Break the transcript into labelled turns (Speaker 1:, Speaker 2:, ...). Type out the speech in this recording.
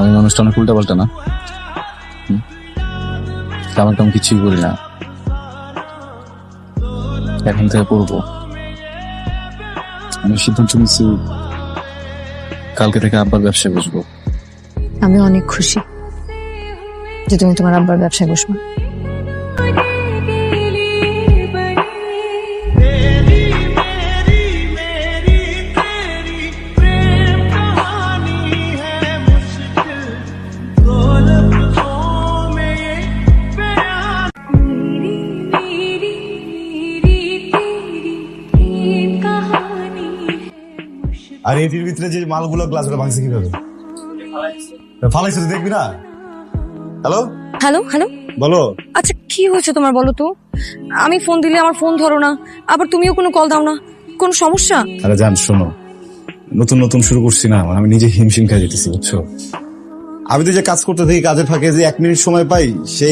Speaker 1: আমি মানুষটা অনেক উল্টা পাল্টা না? তেমন তেমন কিছুই করি না। এখন থেকে করব আমি সিদ্ধান্ত নিচ্ছি কালকে থেকে আব্বার ব্যবসায় বসবো।
Speaker 2: আমি অনেক খুশি যে তুমি তোমার আব্বার ব্যবসায় বসবে।
Speaker 3: আর এটির ভিতরে যে মালগুলো গ্লাসগুলো ভাঙছে কীভাবে? ফালাইছে তো দেখবি না? হ্যালো
Speaker 2: হ্যালো হ্যালো
Speaker 3: বলো।
Speaker 2: আচ্ছা কি হয়েছে তোমার বলো তো? আমি ফোন দিলে আমার ফোন ধরো না আবার তুমিও কোনো কল দাও না। কোনো সমস্যা?
Speaker 3: আরে জান শোনো। নতুন নতুন শুরু করছি না মানে আমি নিজে হিমশিম খাই যেতেছি বুঝছ? আমি তো যে কাজ করতে থাকি কাজের ফাঁকে যে এক মিনিট সময় পাই সেই